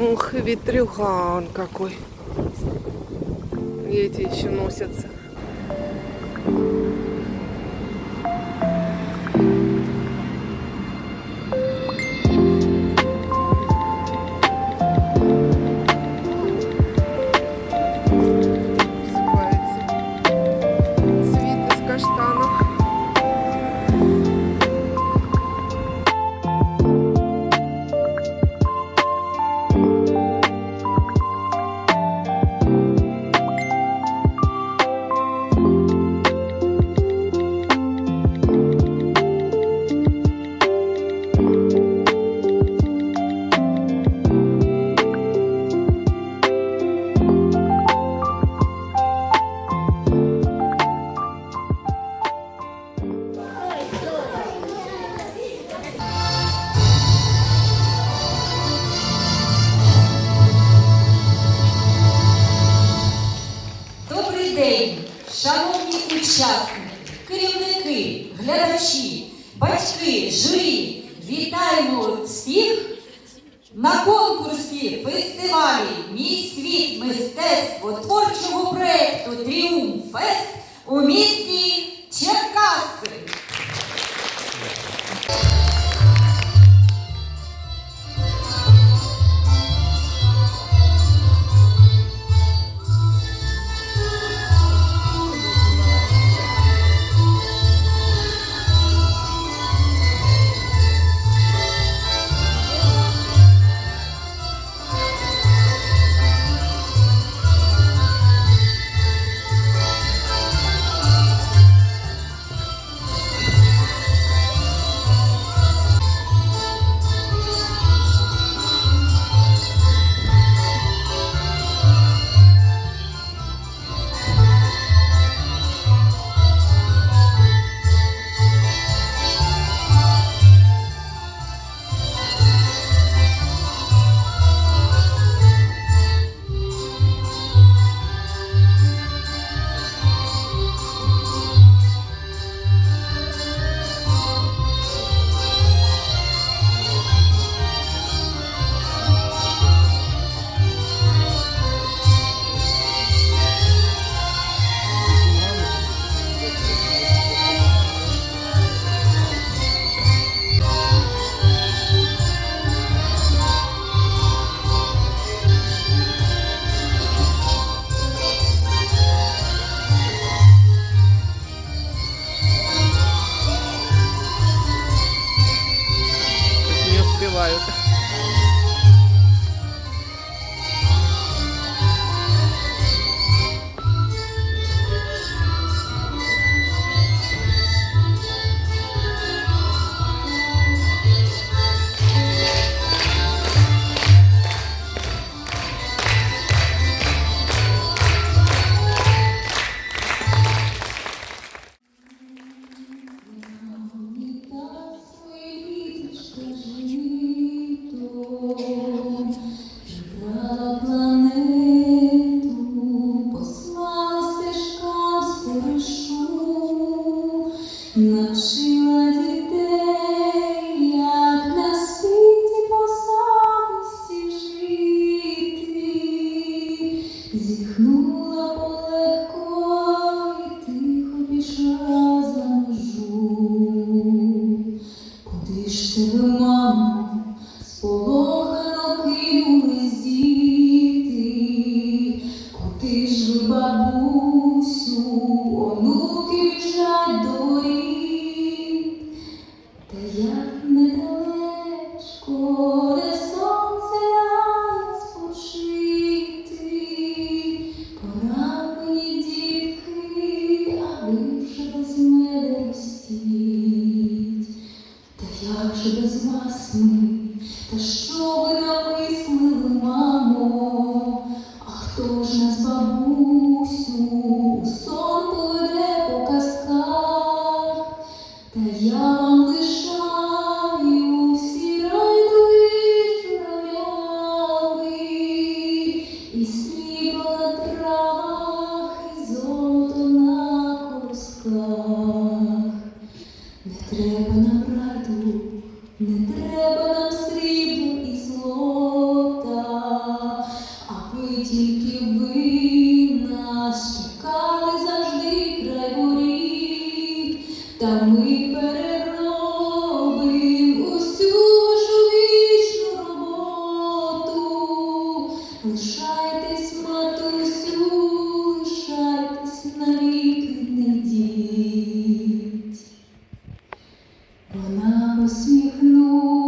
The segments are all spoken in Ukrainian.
Ух, ветрюган какой. И эти еще носятся. Шановні учасники, керівники, глядачі, батьки, журі. Вітаємо всіх на конкурсі фестивалі Мій світ мистецтво творчого проєкту Тріумф Фест у місті Черкаси. Та я лишаю всі райдужі журавлями, і сліпа на трах, і золото на кусках. Не треба нам раду, не треба нам срібла і злота, аби тільки ви. Вона посміхнулась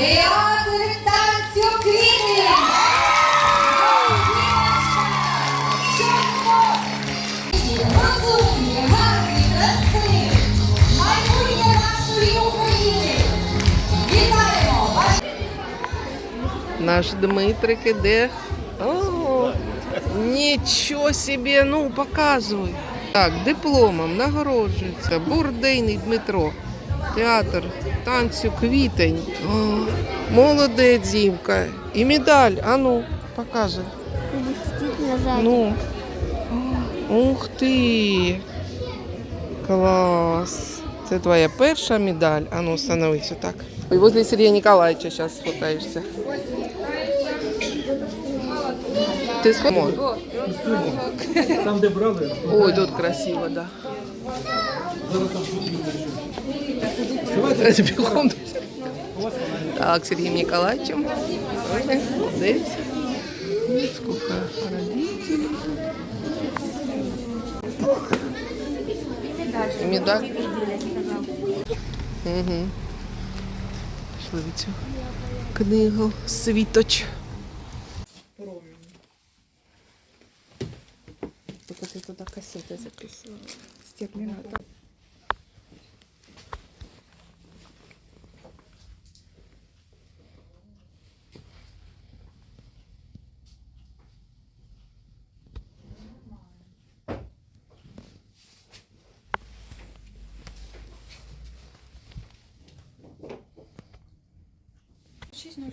театр танцю квіти. Вітаємо! Наш Дмитрик іде. Нічого собі, ну показуй. Так, дипломом нагороджується Бурдейний Дмитро. Театр танцю квітень. О, молодець Зімка. І медаль. А ну, показуй. Ну. Ух ти. Клас. Це твоя перша медаль. А ну, становись отак. І возле Сергія Ніколаєвича зараз сфотаєшся. Ти сфотаєш? Там, де брали, Ой, тут красиво, да. Розбігом. Так, Сергій Ніколаєвичем. Здесь Сколько родителей. Медаль. Угу. Пішли цю книгу світоч. Только ты туда кассеты записывала. Стеклянная.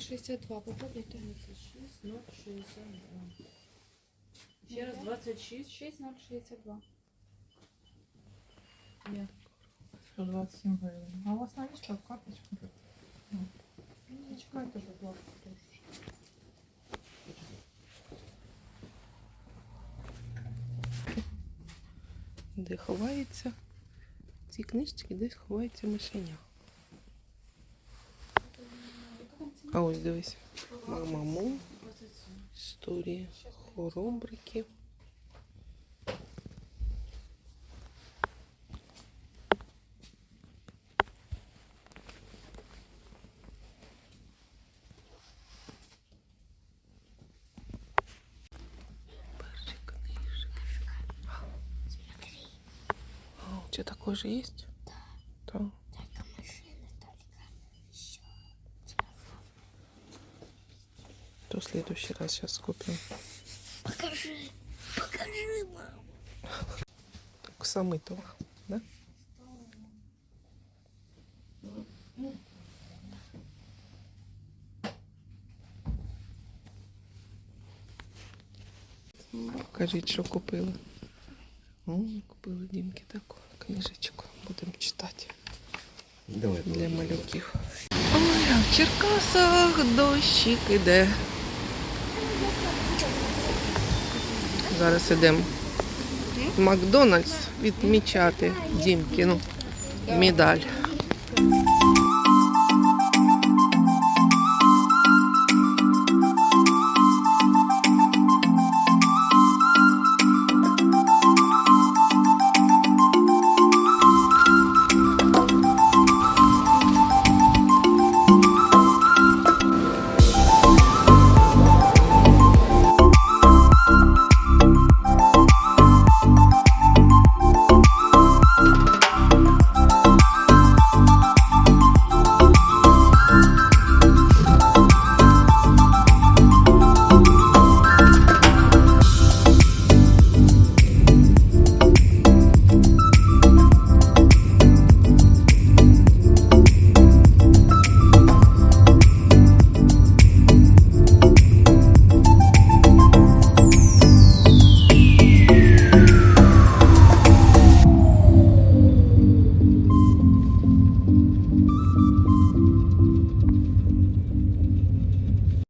62, попробуйте. 36,062. Ще раз 26. 6062. Нет. 127 гривень. А у вас наличка в карточку? Ну, Зачекайте, будь ласка, трошечки. Де ховається? В цій десь ховається мишеня. А ось дивись. Мамаму. Історії хоробрики. А, у тебя такой же есть? Да. Да. То в следующий раз сейчас купим. Покажи, покажи, мам. Оксамитова, да? Покажіть, що купили. О, купили Дімки таку книжечку. Будемо читати Давай, для малюків. Ой, а в Черкасах дощик іде. Зараз ідемо в Макдональдс відмічати Дімкіну медаль.